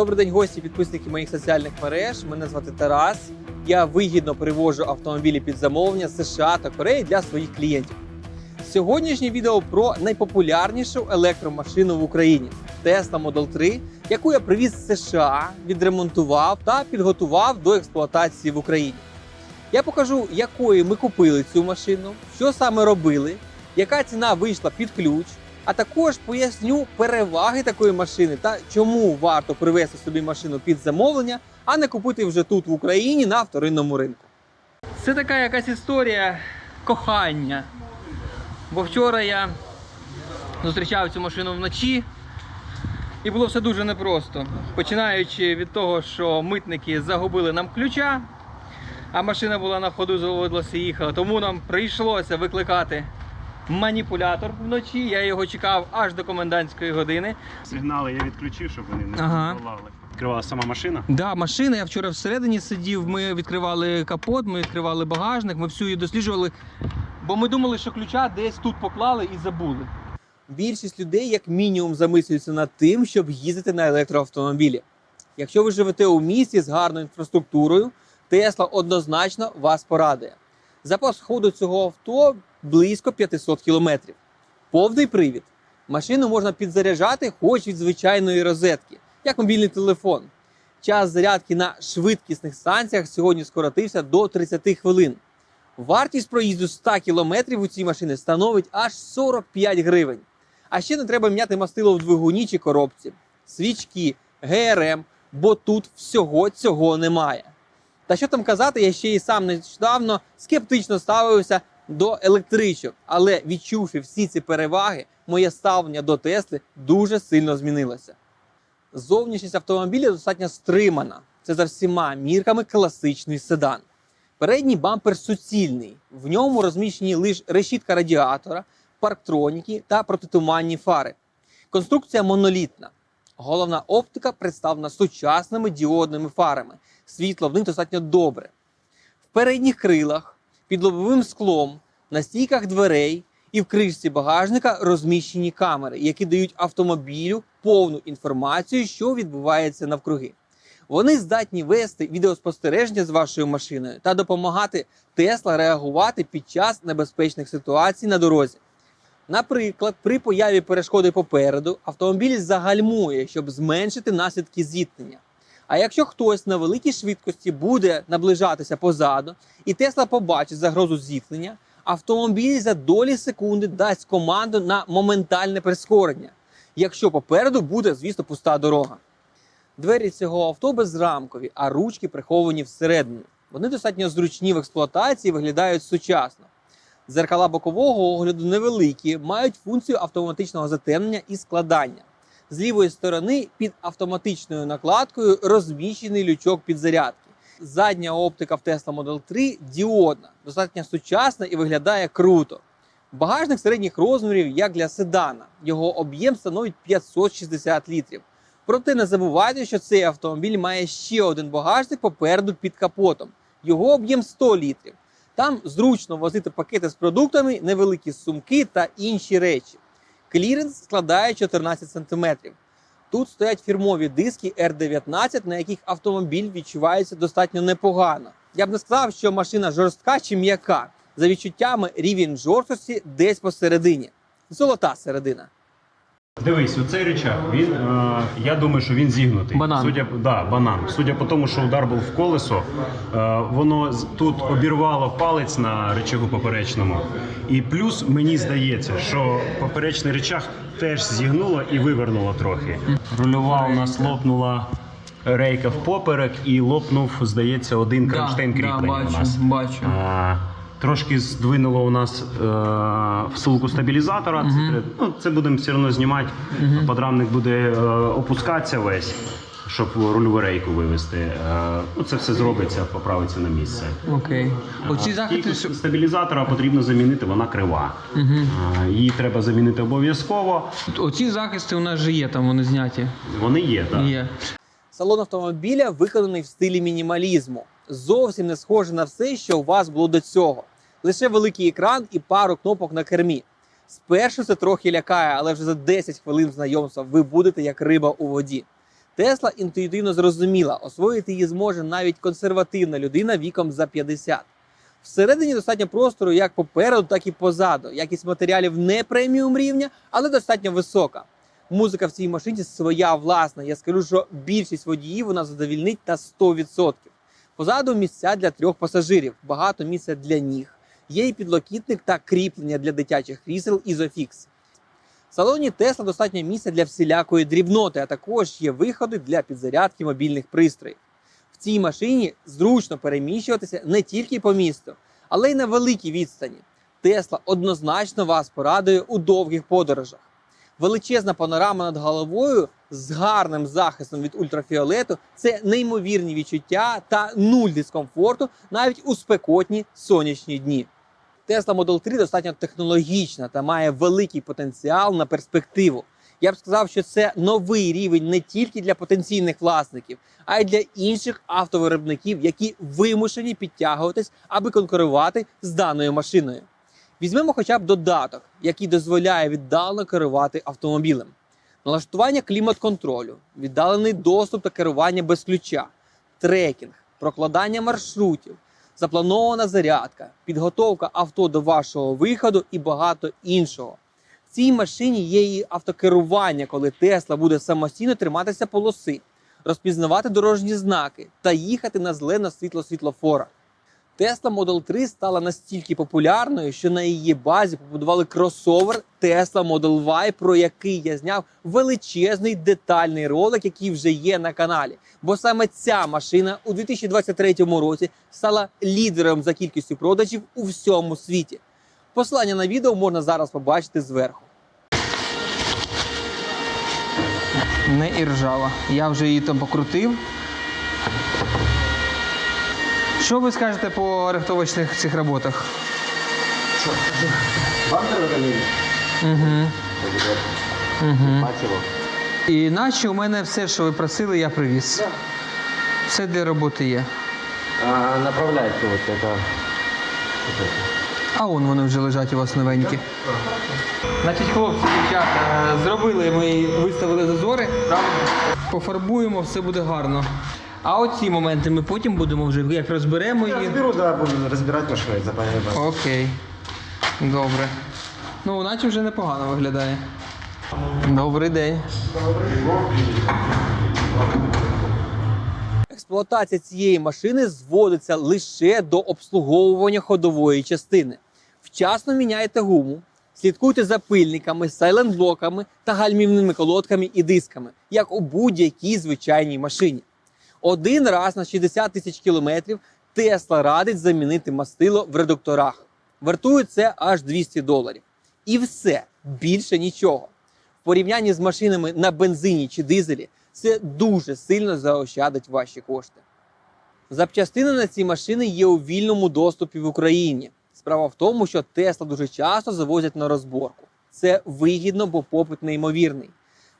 Добрий день, гості, підписники моїх соціальних мереж. Мене звати Тарас. Я вигідно перевожу автомобілі під замовлення США та Кореї для своїх клієнтів. Сьогоднішнє відео про найпопулярнішу електромашину в Україні Tesla Model 3, яку я привіз з США, відремонтував та підготував до експлуатації в Україні. Я покажу, якої ми купили цю машину, що саме робили, яка ціна вийшла під ключ, а також поясню переваги такої машини та чому варто привезти собі машину під замовлення, а не купити вже тут в Україні на вторинному ринку. Це така якась історія кохання. Бо вчора я зустрічав цю машину вночі, і було все дуже непросто. Починаючи від того, що митники загубили нам ключа, а машина була на ходу, заводилася і їхала. Тому нам прийшлося викликати маніпулятор вночі. Я його чекав аж до комендантської години. Сигнали я відключив, щоб вони не Ага. контролювали. Відкривала сама машина. Да, машина. Я вчора всередині сидів. Ми відкривали капот, ми відкривали багажник, ми всю її досліджували. Бо ми думали, що ключа десь тут поклали і забули. Більшість людей, як мінімум, замислюються над тим, щоб їздити на електроавтомобілі. Якщо ви живете у місті з гарною інфраструктурою, Тесла однозначно вас порадує. Запас ходу цього авто близько 500 кілометрів. Повний привід. Машину можна підзаряджати хоч від звичайної розетки, як мобільний телефон. Час зарядки на швидкісних станціях сьогодні скоротився до 30 хвилин. Вартість проїзду 100 км у цій машині становить аж 45 гривень. А ще не треба міняти мастило в двигуні чи коробці, свічки, ГРМ, бо тут всього цього немає. Та що там казати, я ще і сам нещодавно скептично ставився до електричок, але відчувши всі ці переваги, моє ставлення до Тесли дуже сильно змінилося. Зовнішність автомобіля достатньо стримана. Це за всіма мірками класичний седан. Передній бампер суцільний. В ньому розміщені лише решітка радіатора, парктроніки та протитуманні фари. Конструкція монолітна. Головна оптика представлена сучасними діодними фарами. Світло в них достатньо добре. В передніх крилах, під лобовим склом, на стійках дверей і в кришці багажника розміщені камери, які дають автомобілю повну інформацію, що відбувається навкруги. Вони здатні вести відеоспостереження з вашою машиною та допомагати Тесла реагувати під час небезпечних ситуацій на дорозі. Наприклад, при появі перешкоди попереду автомобіль загальмує, щоб зменшити наслідки зіткнення. А якщо хтось на великій швидкості буде наближатися позаду, і Тесла побачить загрозу зіткнення, автомобіль за долі секунди дасть команду на моментальне прискорення, якщо попереду буде, звісно, пуста дорога. Двері цього авто безрамкові, а ручки приховані всередину. Вони достатньо зручні в експлуатації, виглядають сучасно. Дзеркала бокового огляду невеликі, мають функцію автоматичного затемнення і складання. З лівої сторони під автоматичною накладкою розміщений лючок підзарядки. Задня оптика в Tesla Model 3 діодна, достатньо сучасна і виглядає круто. Багажник середніх розмірів як для седана. Його об'єм становить 560 літрів. Проте не забувайте, що цей автомобіль має ще один багажник попереду під капотом. Його об'єм 100 літрів. Там зручно возити пакети з продуктами, невеликі сумки та інші речі. Кліренс складає 14 см. Тут стоять фірмові диски R19, на яких автомобіль відчувається достатньо непогано. Я б не сказав, що машина жорстка чи м'яка. За відчуттями рівень жорсткості десь посередині. Золота середина. Дивись, оцей речах, він, е, я думаю, що він зігнутий. Банан. Судя, да, банан. Судя по тому, що удар був в колесо, е, воно з- тут обірвало палець на речагу поперечному. І плюс мені здається, що поперечний речах теж зігнуло і вивернуло трохи. Рульова у нас лопнула рейка в поперек і лопнув, здається, один кронштейн кріплення у нас. бачу. А, Трошки здвинуло у нас е, всилку стабілізатора. Це, ну, це будемо все одно знімати. Подрамник буде е, опускатися весь, щоб рульову рейку вивести. Е, ну, це все зробиться, поправиться на місце. Окей. Оці А, захисти. стабілізатора потрібно замінити, вона крива. А, її треба замінити обов'язково. Оці захисти у нас же є, там вони зняті. Вони є, так. Є. Салон автомобіля виконаний в стилі мінімалізму. Зовсім не схоже на все, що у вас було до цього. Лише великий екран і пару кнопок на кермі. Спершу це трохи лякає, але вже за 10 хвилин знайомства ви будете як риба у воді. Тесла інтуїтивно зрозуміла, освоїти її зможе навіть консервативна людина віком за 50. Всередині достатньо простору як попереду, так і позаду. Якість матеріалів не преміум рівня, але достатньо висока. Музика в цій машині своя власна. Я скажу, що більшість водіїв вона задовільнить на 100%. Позаду місця для трьох пасажирів, багато місця для ніг. Є і підлокітник та кріплення для дитячих крісел Isofix. В салоні Тесла достатньо місця для всілякої дрібноти, а також є виходи для підзарядки мобільних пристроїв. В цій машині зручно переміщуватися не тільки по місту, але й на великій відстані. Тесла однозначно вас порадує у довгих подорожах. Величезна панорама над головою з гарним захистом від ультрафіолету це неймовірні відчуття та нуль дискомфорту навіть у спекотні сонячні дні. Tesla Model 3 достатньо технологічна та має великий потенціал на перспективу. Я б сказав, що це новий рівень не тільки для потенційних власників, а й для інших автовиробників, які вимушені підтягуватись, аби конкурувати з даною машиною. Візьмемо хоча б додаток, який дозволяє віддалено керувати автомобілем. Налаштування клімат-контролю, віддалений доступ та керування без ключа, трекінг, прокладання маршрутів, запланована зарядка, підготовка авто до вашого виходу і багато іншого. В цій машині є і автокерування, коли Тесла буде самостійно триматися полоси, розпізнавати дорожні знаки та їхати на зелене світло світлофора. Tesla Model 3 стала настільки популярною, що на її базі побудували кросовер Tesla Model Y, про який я зняв величезний детальний ролик, який вже є на каналі. Бо саме ця машина у 2023 році стала лідером за кількістю продажів у всьому світі. Посилання на відео можна зараз побачити зверху. Не іржава. Я вже її там покрутив. Що ви скажете по рихтовочних цих роботах? Бампер видалили? Угу. Угу. І наче у мене все, що ви просили, я привіз. Все для роботи є. А, направляйте вот это. А вон вони вже лежать у вас новенькі. Значить, хлопці, дівчата, зробили ми, виставили зазори. Пофарбуємо, все буде гарно. А оці моменти ми потім будемо вже як розберемо Я їх. разберу, да, буду разбирать машину и запаять. Окей. Добре. Ну, наче вже непогано виглядає. Добрий день. Експлуатація цієї машини зводиться лише до обслуговування ходової частини. Вчасно міняйте гуму, слідкуйте за пильниками, сайлент-блоками та гальмівними колодками і дисками, як у будь-якій звичайній машині. Один раз на 60 тисяч кілометрів Тесла радить замінити мастило в редукторах. Вартує це аж 200 доларів. І все, більше нічого. В порівнянні з машинами на бензині чи дизелі це дуже сильно заощадить ваші кошти. Запчастини на ці машини є у вільному доступі в Україні. Справа в тому, що Тесла дуже часто завозять на розборку. Це вигідно, бо попит неймовірний.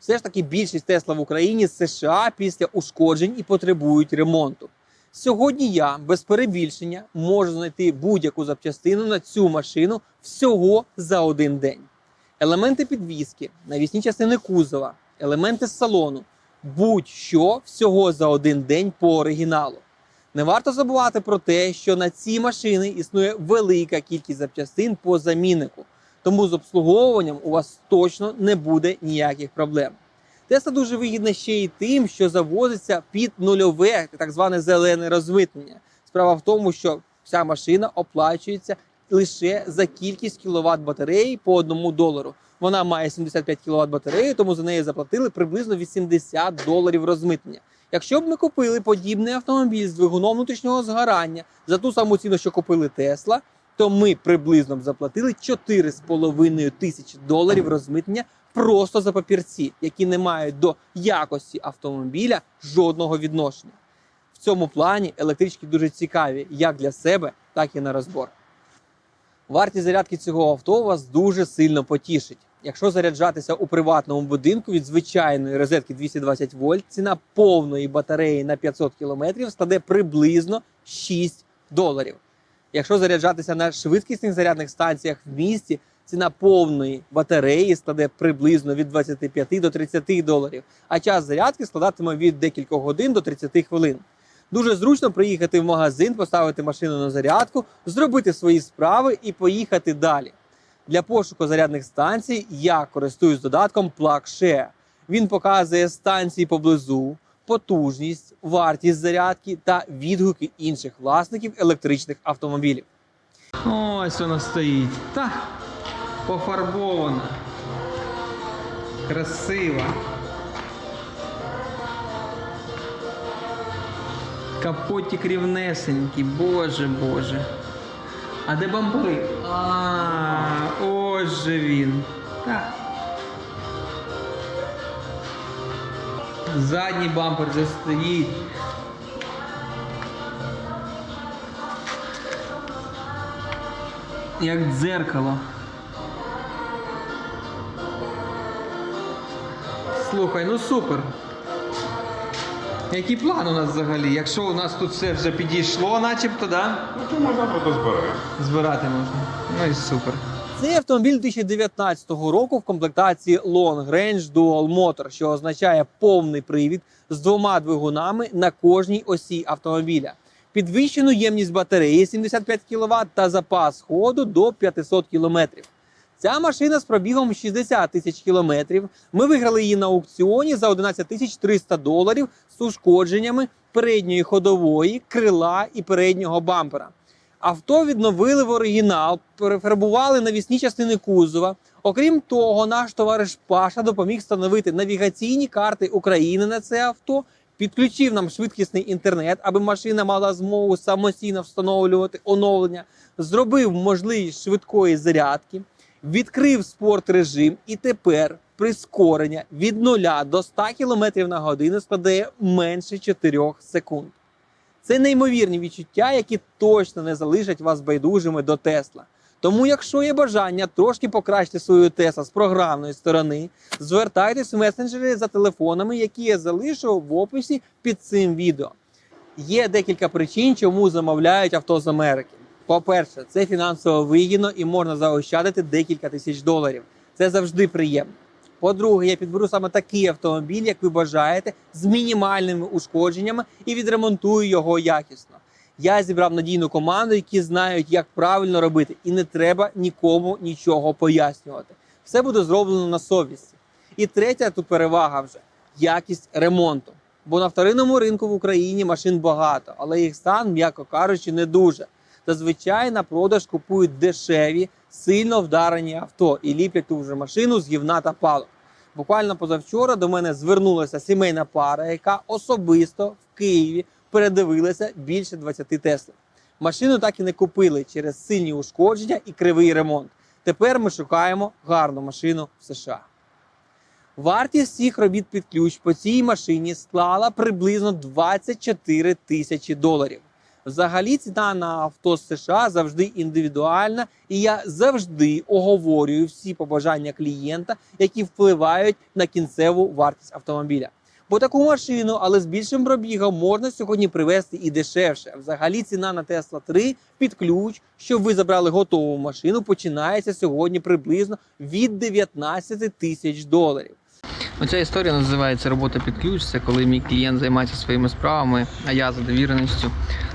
Все ж таки більшість Тесла в Україні з США після ушкоджень і потребують ремонту. Сьогодні я без перебільшення можу знайти будь-яку запчастину на цю машину всього за один день. Елементи підвіски, навісні частини кузова, елементи з салону, будь-що всього за один день по оригіналу. Не варто забувати про те, що на ці машини існує велика кількість запчастин по заміннику, тому з обслуговуванням у вас точно не буде ніяких проблем. Тесла дуже вигідна ще й тим, що завозиться під нульове, так зване зелене розмитнення. Справа в тому, що вся машина оплачується лише за кількість кіловат батареї по одному долару. Вона має 75 кВт батареї, тому за неї заплатили приблизно 80 доларів розмитнення. Якщо б ми купили подібний автомобіль з двигуном внутрішнього згорання за ту саму ціну, що купили Тесла, то ми приблизно заплатили 4,5 тисячі доларів розмитнення просто за папірці, які не мають до якості автомобіля жодного відношення. В цьому плані електрички дуже цікаві як для себе, так і на розбор. Вартість зарядки цього авто вас дуже сильно потішить. Якщо заряджатися у приватному будинку від звичайної розетки 220 вольт, ціна повної батареї на 500 км складе приблизно 6 доларів. Якщо заряджатися на швидкісних зарядних станціях в місті, ціна повної батареї складе приблизно від 25 до 30 доларів, а час зарядки складатиме від декількох годин до 30 хвилин. Дуже зручно приїхати в магазин, поставити машину на зарядку, зробити свої справи і поїхати далі. Для пошуку зарядних станцій я користуюсь додатком PlugShare. Він показує станції поблизу, потужність, вартість зарядки та відгуки інших власників електричних автомобілів. Ось вона стоїть. Та пофарбована. Красива. Капотик рівнесенький, боже боже. А де бампери? А, ось же він. Так. Задній бампер вже стоїть. Як дзеркало. Слухай, ну супер. Який план у нас взагалі? Якщо у нас тут все вже підійшло, начебто, да? Ну, чому завтра то зберемо? Збирати можна. Ну і супер. Цей автомобіль 2019 року в комплектації Long Range Dual Motor, що означає повний привід з двома двигунами на кожній осі автомобіля. Підвищену ємність батареї 75 кВт та запас ходу до 500 км. Ця машина з пробігом 60 тисяч кілометрів. Ми виграли її на аукціоні за 11 тисяч 300 доларів з ушкодженнями передньої ходової, крила і переднього бампера. Авто відновили в оригінал, перефарбували навісні частини кузова. Окрім того, наш товариш Паша допоміг встановити навігаційні карти України на це авто, підключив нам швидкісний інтернет, аби машина мала змогу самостійно встановлювати оновлення, зробив можливість швидкої зарядки, відкрив спорт режим і тепер прискорення від 0 до 100 км на годину складає менше 4 секунд. Це неймовірні відчуття, які точно не залишать вас байдужими до Тесла. Тому, якщо є бажання трошки покращити свою Тесла з програмної сторони, звертайтесь в месенджери за телефонами, які я залишу в описі під цим відео. Є декілька причин, чому замовляють авто з Америки. По-перше, це фінансово вигідно і можна заощадити декілька тисяч доларів. Це завжди приємно. По-друге, я підберу саме такий автомобіль, як ви бажаєте, з мінімальними ушкодженнями і відремонтую його якісно. Я зібрав надійну команду, які знають, як правильно робити, і не треба нікому нічого пояснювати. Все буде зроблено на совісті. І третя тут перевага вже якість ремонту. Бо на вторинному ринку в Україні машин багато, але їх стан, м'яко кажучи, не дуже. Зазвичай на продаж купують дешеві, сильно вдарені авто і ліплять ту вже машину з гівна та палок. Буквально позавчора до мене звернулася сімейна пара, яка особисто в Києві передивилася більше 20 Тесла. Машину так і не купили через сильні ушкодження і кривий ремонт. Тепер ми шукаємо гарну машину в США. Вартість цих робіт під ключ по цій машині склала приблизно 24 тисячі доларів. Взагалі ціна на авто з США завжди індивідуальна, і я завжди оговорюю всі побажання клієнта, які впливають на кінцеву вартість автомобіля. Бо таку машину, але з більшим пробігом, можна сьогодні привезти і дешевше. Взагалі ціна на Tesla 3 під ключ, щоб ви забрали готову машину, починається сьогодні приблизно від 19 тисяч доларів. Оця історія називається робота під ключ. Це коли мій клієнт займається своїми справами, а я за довіреністю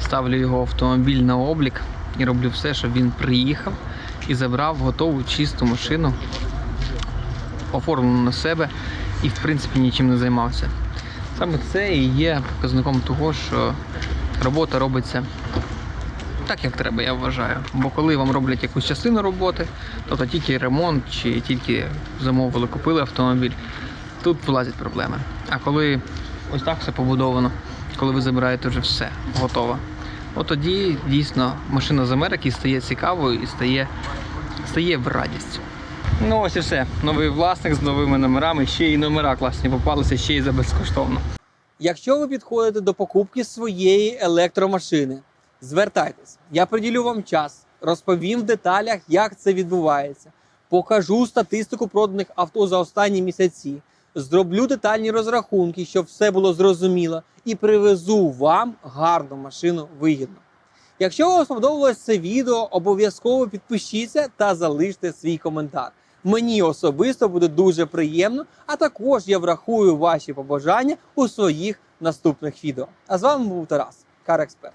ставлю його автомобіль на облік і роблю все, щоб він приїхав і забрав готову чисту машину, оформлену на себе і в принципі нічим не займався. Саме це і є показником того, що робота робиться так, як треба, я вважаю. Бо коли вам роблять якусь частину роботи, тобто тільки ремонт чи тільки замовили, купили автомобіль, тут влазять проблеми. А коли ось так все побудовано, коли ви забираєте вже все готово, от тоді дійсно машина з Америки стає цікавою і стає, стає в радість. Ну ось і все. Новий власник з новими номерами, ще й номера класні попалися, ще й за безкоштовно. Якщо ви підходите до покупки своєї електромашини, звертайтесь. Я приділю вам час, розповім в деталях, як це відбувається. Покажу статистику проданих авто за останні місяці, зроблю детальні розрахунки, щоб все було зрозуміло, і привезу вам гарну машину вигідно. Якщо вам сподобалось це відео, обов'язково підпишіться та залиште свій коментар. Мені особисто буде дуже приємно, а також я врахую ваші побажання у своїх наступних відео. А з вами був Тарас, Кар Експерт.